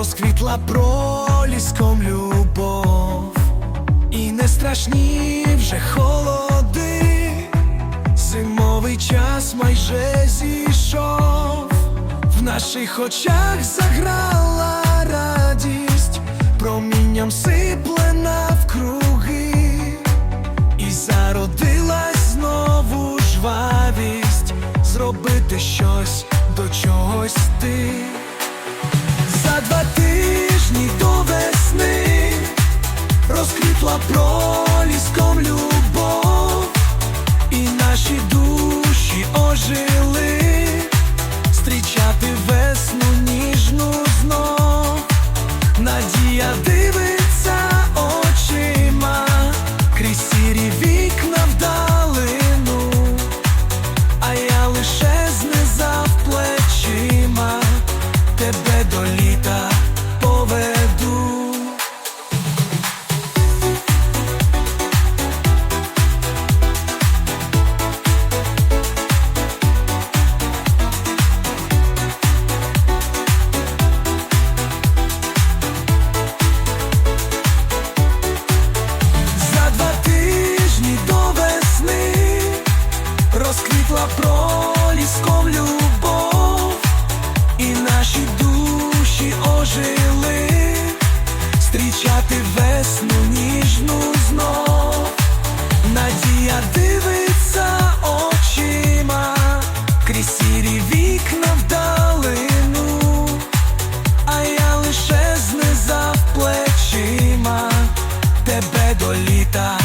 розквітла проліском любов, і не страшні вже холоди, зимовий час майже зійшов, в наших очах заграла радість, промінням сипле навкруги. І зародилась знову жвавість. Зробити щось до чогось ти. Наші душі ожили, Була проліском любов, і наші душі ожили, Стрічати весну ніжну знов, надія дивиться очима, крізь сірі вікна вдалину, а я лише знизав плечима, тебе до літа.